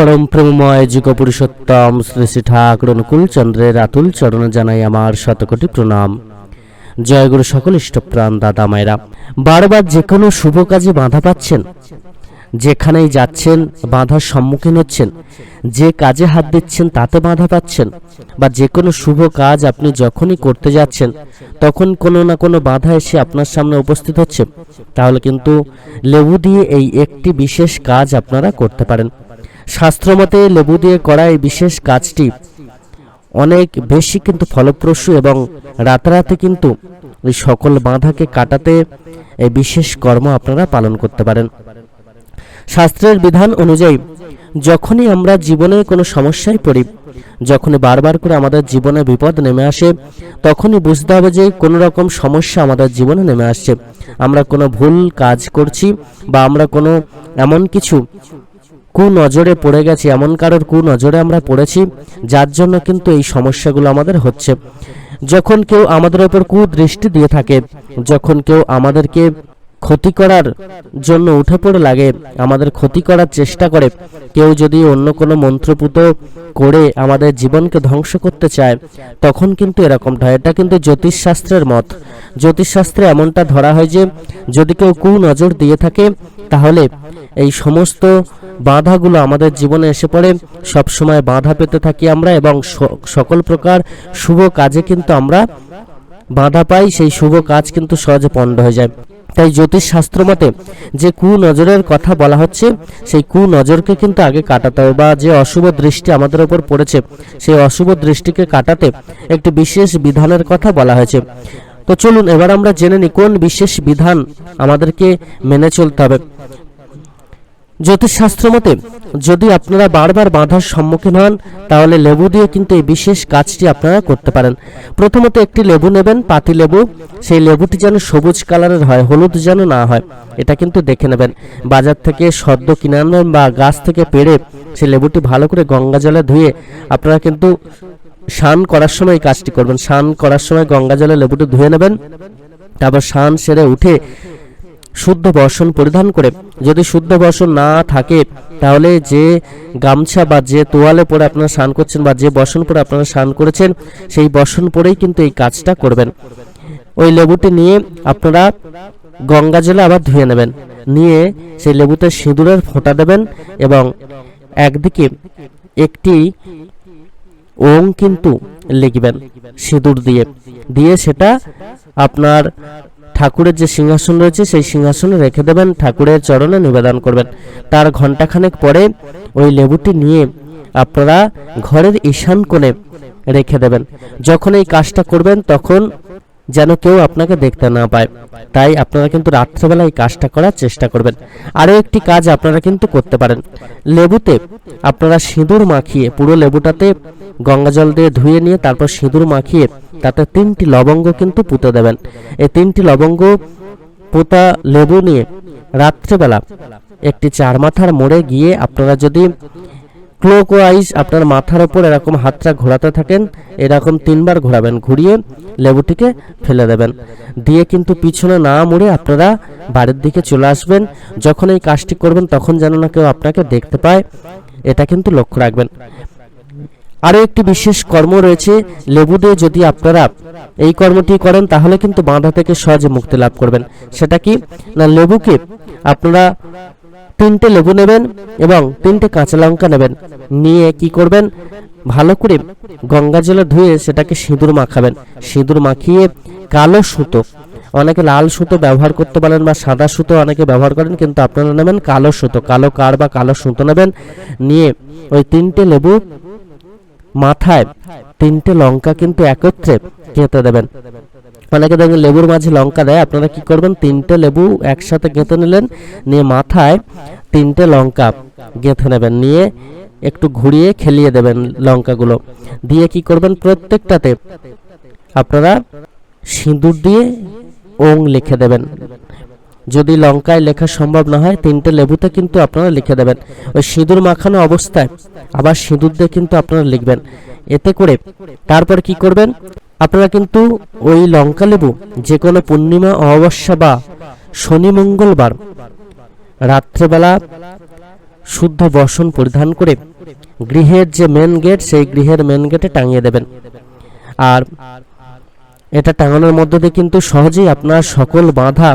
পরম প্রেমময় যুগ পুরুষোত্তম শ্রী শ্রী ঠাকুর অনুকূল চন্দ্রের আতুল চরণে জানাই আমার শতকোটি প্রণাম। জয়গুরু সকল ইষ্টপ্রাণ দাদা মায়েরা। বারবার যে কোনো শুভ কাজে বাধা পাচ্ছেন, যেখানেই যাচ্ছেন বাধার সম্মুখীন হচ্ছেন, যে কাজে হাত দিচ্ছেন তাতে বাধা পাচ্ছেন, বা যে কোনো শুভ কাজ আপনি যখনই করতে যাচ্ছেন, তখন কোনো না কোনো বাধা এসে আপনার সামনে উপস্থিত হচ্ছে। তাহলে কিন্তু লেবু দিয়ে এই একটি বিশেষ কাজ আপনারা করতে পারেন। শাস্ত্রমতে লেবু দিয়ে করা এই বিশেষ কাজটি। অনেক বেশি কিন্তু ফলপ্রসূ এবং রাতারাতি কিন্তু এই সকল বাধাকে কাটাতে এই বিশেষ কর্ম আপনারা পালন করতে পারেন। শাস্ত্রের বিধান অনুযায়ী, যখনই আমরা জীবনে কোনো সমস্যায় পড়ি, যখনই বারবার করে আমাদের জীবনে বিপদ নেমে আসে, তখনই বুঝতে হবে যে কোনো রকম সমস্যা আমাদের জীবনে নেমে আসছে। আমরা কোনো ভুল কাজ করছি বা আমরা কোনো এমন কিছু কু নজরে পড়ে গেছি, এমন কারোর কু নজরে আমরা পড়েছি, যার জন্য কিন্তু এই সমস্যাগুলো আমাদের হচ্ছে। যখন কেউ আমাদের ওপর কুদৃষ্টি দিয়ে থাকে, যখন কেউ আমাদেরকে ক্ষতি করার জন্য উঠে পড়ে লাগে, আমাদের ক্ষতি করার চেষ্টা করে, কেউ যদি অন্য কোনো মন্ত্রপুত করে আমাদের জীবনকে ধ্বংস করতে চায়, তখন কিন্তু এরকমটা এটা কিন্তু জ্যোতিষশাস্ত্রের মত। জ্যোতিষশাস্ত্রে এমনটা ধরা হয় যে, যদি কেউ কু নজর দিয়ে থাকে, তাহলে এই সমস্ত বাধাগুলো আমাদের জীবনে এসে পড়ে। সব সময় বাধা পেতে থাকি আমরা এবং সকল প্রকার শুভ কাজে কিন্তু আমরা বাধা পাই, সেই শুভ কাজ কিন্তু সহজে পণ্ড হয়ে যায়। তাই জ্যোতিষ শাস্ত্র মতে যে কু নজরের কথা বলা হচ্ছে, সেই কু নজরকে কিন্তু আগে কাটাতে হবে বা যে অশুভ দৃষ্টি আমাদের উপর পড়েছে, সেই অশুভ দৃষ্টিকে কাটাতে একটি বিশেষ বিধানের কথা বলা হয়েছে। তো চলুন এবার আমরা জেনে নিই কোন বিশেষ বিধান আমাদেরকে মেনে চলতে হবে। জ্যোতিষশাস্ত্র মতে যদি আপনারা বারবার বাধার সম্মুখীন হন, তাহলে লেবু দিয়ে কিন্তু এই বিশেষ কাজটি আপনারা করতে পারেন। প্রথমত একটি লেবু নেবেন, পাতি লেবু। সেই লেবুটি যেন সবুজ কালারের হয়, হলুদ যেন না হয়, এটা কিন্তু দেখে নেবেন। বাজার থেকে সদ্য কিনে আনবেন বা গাছ থেকে পেড়ে সেই লেবুটি ভালো করে গঙ্গা জলে ধুয়ে আপনারা কিন্তু স্নান করার সময় এই কাজটি করবেন। স্নান করার সময় গঙ্গা জলে লেবুটি ধুয়ে নেবেন, তারপর স্নান সেরে উঠে শুদ্ধ বর্ষণ পরিধান করে। যদি শুদ্ধ বর্ষণ না থাকে, তাহলে যে গামছা বা যে তোয়ালে পরে আপনারা স্নান করছেন বা যে বসন পরে আপনারা স্নান করেছেন, সেই বসন পরেই কিন্তু এই কাজটা করবেন। ওই লেবুটি নিয়ে আপনারা গঙ্গা জলে আবার ধুয়ে নেবেন। নিয়ে সেই লেবুতে সিঁদুরের ফোঁটা দেবেন এবং একদিকে একটি ওং কিন্তু লিখবেন সিঁদুর দিয়ে। দিয়ে সেটা আপনার ঠাকুরের যে সিংহাসন রয়েছে, সেই সিংহাসনে রেখে দেবেন, ঠাকুরের চরণে নিবেদন করবেন। তার ঘন্টাখানেক পরে ওই লেবুটি নিয়ে আপনারা ঘরের ঈশান কোণে রেখে দেবেন। যখন এই কাজটা করবেন, তখন যেন কেউ আপনাকে দেখতে না পায়। তাই আপনারা কিন্তু রাত্রেবেলা এই কাজটা করার চেষ্টা করবেন। আরও একটি কাজ আপনারা কিন্তু করতে পারেন। লেবুতে আপনারা সিঁদুর মাখিয়ে, পুরো লেবুটাতে গঙ্গা জল দিয়ে ধুয়ে নিয়ে তারপর সিঁদুর মাখিয়ে তাতে তিনটি লবঙ্গ কিন্তু পুঁতে দেবেন। এই তিনটি লবঙ্গ পোতা লেবু নিয়ে রাত্রেবেলা একটি চার মাথার মোড়ে গিয়ে আপনারা যদি ক্লোকওয়াইজ আপনার মাথার ওপর এরকম হাতটা ঘোরাতে থাকেন, এরকম তিনবার ঘোরাবেন, ঘুরিয়ে লেবুটিকে ফেলে দেবেন। দিয়ে কিন্তু পিছনে না মুড়ে আপনারা বাড়ির দিকে চলে আসবেন। যখন এই কাজটি করবেন, তখন যেন না কেউ আপনাকে দেখতে পায়। এটা কিন্তু লক্ষ্য রাখবেন। আরও একটি বিশেষ কর্ম রয়েছে, লেবু দিয়ে যদি আপনারা এই কর্মটি করেন, তাহলে কিন্তু বাঁধা থেকে সহজে মুক্তি লাভ করবেন। সেটা কি? না, লেবুকে আপনারা তিনটে লেবু নেবেন এবং তিনটে কাঁচা লঙ্কা নেবেন। নিয়ে কি করবেন? ভালো করে গঙ্গা জলে ধুয়ে সেটাকে সিঁদুর মাখাবেন। সিঁদুর মাখিয়ে কালো সুতো। অনেকে লাল সুতো ব্যবহার করতে পারেন বা সাদা সুতো অনেকে ব্যবহার করেন, কিন্তু আপনারা নেবেন কালো সুতো। কালো কার বা কালো সুতো নেবেন। নিয়ে ওই তিনটে লেবু মাথায় তিনটে লঙ্কা কিন্তু একত্রে গেঁথে দেবেন। অনেকে দেখবেন লেবুর মাঝে লঙ্কা দেয়। আপনারা কি করবেন? তিনটে লেবু একসাথে গেঁথে নিলেন, নিয়ে মাথায় তিনটে লঙ্কা গেঁথে নেবেন, নিয়ে একটু ঘুরিয়ে খেলিয়ে দেবেন লঙ্কাগুলো। দিয়ে কি করবেন? প্রত্যেকটাতে আপনারা সিঁদুর দিয়ে ওং লিখে দেবেন। যদি লঙ্কায় লেখা সম্ভব না হয়, তিনটে লেবুতে কিন্তু আপনারা লিখে দেবেন। ওই সিঁদুর মাখানো অবস্থায় আবার সিঁদুর দিয়ে কিন্তু আপনারা লিখবেন। এতে করে তারপর কি করবেন? আপনারা কিন্তু ওই লঙ্কা লেবু যে কোনো পূর্ণিমা, অমাবস্যা বা শনি মঙ্গলবার রাত্রেবেলা শুদ্ধ বসন পরিধান করে গৃহের যে মেন গেট সেই গৃহের মেন গেটে টাঙিয়ে দেবেন। আর এটা টাঙানোর মধ্য দিয়ে কিন্তু সহজেই আপনার সকল বাধা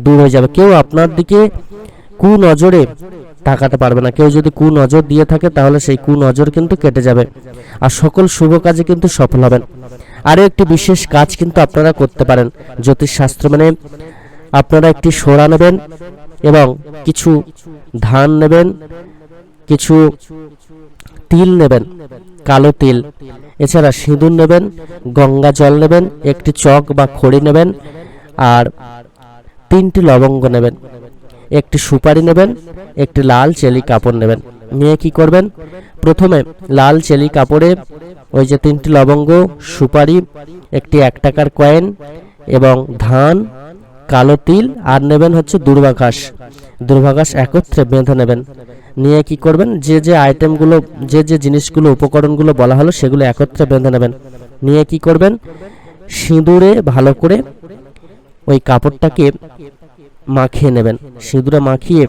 দূর হয়ে যাবে। কেউ আপনার দিকে কু নজরে তাকাতে পারবে না। কেউ যদি কু নজর দিয়ে থাকে, তাহলে সেই কু নজর কিন্তু কেটে যাবে। আর সকল শুভ কাজে কিন্তু সফল হবেন। আরও একটি বিশেষ কাজ কিন্তু আপনারা করতে পারেন। জ্যোতিষশাস্ত্র মানে আপনারা একটি সোড়া নেবেন এবং কিছু ধান নেবেন, কিছু তিল নেবেন, কালো তিল। এছাড়া সিঁদুর নেবেন, গঙ্গা জল নেবেন, একটি চক বা খড়ি নেবেন, আর তিনটি লবঙ্গ নেবেন। একটি সুপারি নেবেন, একটি লাল চেলি কাপড় নেবেন। নিয়ে কি করবেন? প্রথমে লাল চেলি কাপড়ে ওই যে তিনটি লবঙ্গ, সুপারি, একটি এক টাকার কয়েন এবং ধান, কালো তিল আর নেবেন হচ্ছে দুর্বাঘাস দুর্বাঘাস একত্রে বেঁধে নেবেন। নিয়ে কি করবেন? যে যে আইটেমগুলো যে যে জিনিসগুলো, উপকরণগুলো বলা হলো সেগুলো একত্রে বেঁধে নেবেন। নিয়ে কি করবেন? সিঁদুরে ভালো করে ওই কাপড়টাকে মাখিয়ে নেবেন। সিঁদুরে মাখিয়ে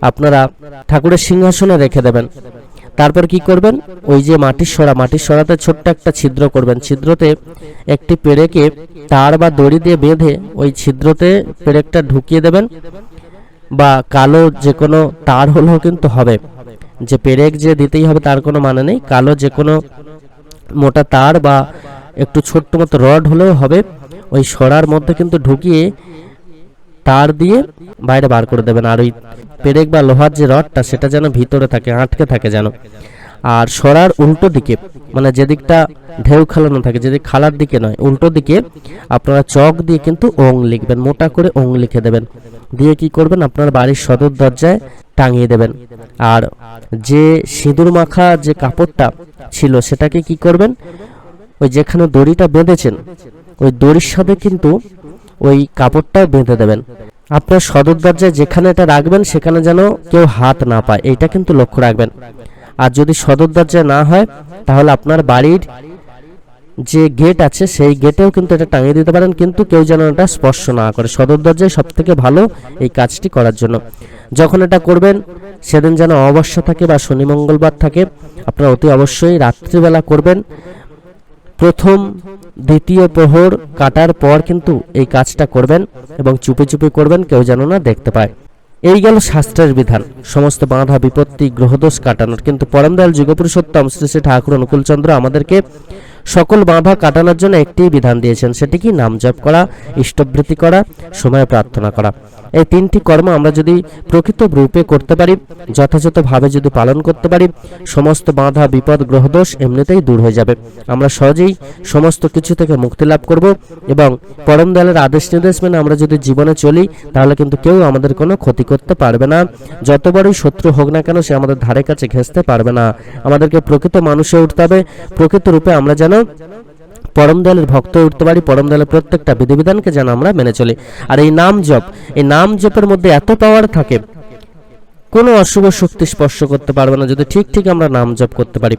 আপনারা ঠাকুরের সিংহাসনে রেখে দেবেন। তারপর কি করবেন? ওই যে মাটির সরা, মাটির সরাতে ছোট্ট একটা ছিদ্র করবেন। ছিদ্রতে একটি পেরেকে তার বা দড়ি দিয়ে বেঁধে ওই ছিদ্রতে পেরেকটা ঢুকিয়ে দেবেন। বা কালো যে কোনো তার হলেও কিন্তু হবে। যে পেরেক যে দিতেই হবে তার কোনো মানে নেই। কালো যে কোনো মোটা তার বা একটু ছোট্ট মতো রড হলেও হবে। ওই সরার মধ্যে কিন্তু ঢুকিয়ে তার দিয়ে বাইরে বার করে দেবেন। আর ওই পেরেক বা লোহার যে রডটা, সেটা যেন ভিতরে থাকে, আটকে থাকে যেন। আর সরার উল্টো দিকে মানে যেদিকটা ঢেউ খালানো থাকে যেদিক খালার দিকে নয়, উল্টো দিকে আপনারা চক দিয়ে কিন্তু ওং লিখবেন, মোটা করে ওং লিখে দেবেন। দিয়ে কি করবেন? আপনার বাড়ির সদর দরজায় টাঙিয়ে দেবেন। আর যে সিঁদুর মাখা যে কাপড়টা ছিল, সেটাকে কি করবেন? ওই যেখানে দড়িটা বেঁধেছেন, ওই দড়ির সাথে কিন্তু ওই কাপড়টাও বেঁধে দেবেন। আপনার সদর দরজায় যেখানে এটা রাখবেন, সেখানে যেন কেউ হাত না পায়। এটা কিন্তু লক্ষ্য রাখবেন। আর যদি সদর দরজায় না হয়, তাহলে আপনার বাড়ির যে গেট আছে, সেই গেটেও কিন্তু এটা টাঙিয়ে দিতে পারেন। কিন্তু কেউ যেন এটা স্পর্শ না করে। সদর দরজায় সব থেকে ভালো এই কাজটি করার জন্য। যখন এটা করবেন, সেদিন যেন অমাবস্যা থাকে বা শনি মঙ্গলবার থাকে, আপনারা অতি অবশ্যই রাত্রিবেলা করবেন। প্রথম, দ্বিতীয় প্রহর কাটার পর কিন্তু এই কাজটা করবেন এবং চুপি চুপি করবেন, কেউ যেন না দেখতে পায়। এই গেল শাস্ত্রের বিধান। সমস্ত বাধা, বিপত্তি, গ্রহদোষ কাটানোর। কিন্তু পরমদয়াল যুগপুরুষোত্তম শ্রী শ্রী ঠাকুর অনুকূলচন্দ্র আমাদেরকে সকল বাধা কাটানোর জন্য একটি বিধান দিয়েছেন। সেটি কি নাম জপ করা, ইষ্টবৃত্তি করা, সময় প্রার্থনা করা। এই তিনটি কর্ম আমরা যদি প্রকৃত রূপে করতে পারি, যথাযথভাবে যদি পালন করতে পারি, সমস্ত বাধা, বিপদ, গ্রহদোষ এমনিতেই দূর হয়ে যাবে। আমরা সহজেই সমস্ত কিছু থেকে মুক্তি লাভ করব এবং পরম দয়ালের আদেশ নির্দেশ মেনে আমরা যদি জীবনে চলি, তাহলে কিন্তু কেউ আমাদের কোনো ক্ষতি করতে পারবে না। যত বড়ই শত্রু হোক না কেন, সে আমাদের ধারে কাছে ঘেঁচতে পারবে না। আমাদেরকে প্রকৃত মানুষে উঠতে হবে। প্রকৃত রূপে আমরা যেন পরম দলের ভক্ত উঠতে পারি, পরম দলের প্রত্যেকটা বিধিবিধানকে যেন আমরা মেনে চলি। আর এই নাম জপ, এই নাম জপের মধ্যে এত পাওয়ার থাকে, কোনো অশুভ শক্তি স্পর্শ করতে পারবে না যদি ঠিক ঠিক আমরা নাম জপ করতে পারি।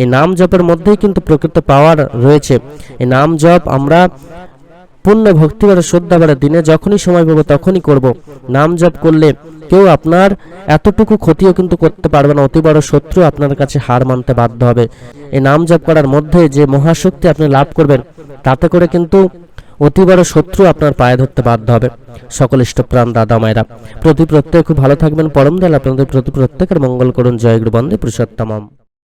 এই নাম জপের মধ্যেই কিন্তু প্রকৃত পাওয়ার রয়েছে। এই নাম জপ আমরা পূর্ণ ভক্তি বাড়ে শ্রদ্ধা বাড়ে দিনে যখনই সময় পাবো তখনই করব। নাম জপ করলে কেউ আপনার এতটুকু ক্ষতিও কিন্তু করতে পারবে না, অতি বড় শত্রু আপনার কাছে হার মানতে বাধ্য হবে। এই নাম জপ করার মধ্যে যে মহাশক্তি আপনি লাভ করবেন, তাতে করে কিন্তু অতি বড় শত্রু আপনার পায়ে ধরতে বাধ্য হবে। সকল ইষ্টপ্রাণ দাদা মায়েরা, প্রতি প্রত্যেক খুব ভালো থাকবেন। পরম দয়াল আপনাদের প্রতি প্রত্যেকের মঙ্গল করুন। জয় গুরু বন্দে পুরুষোত্তমম।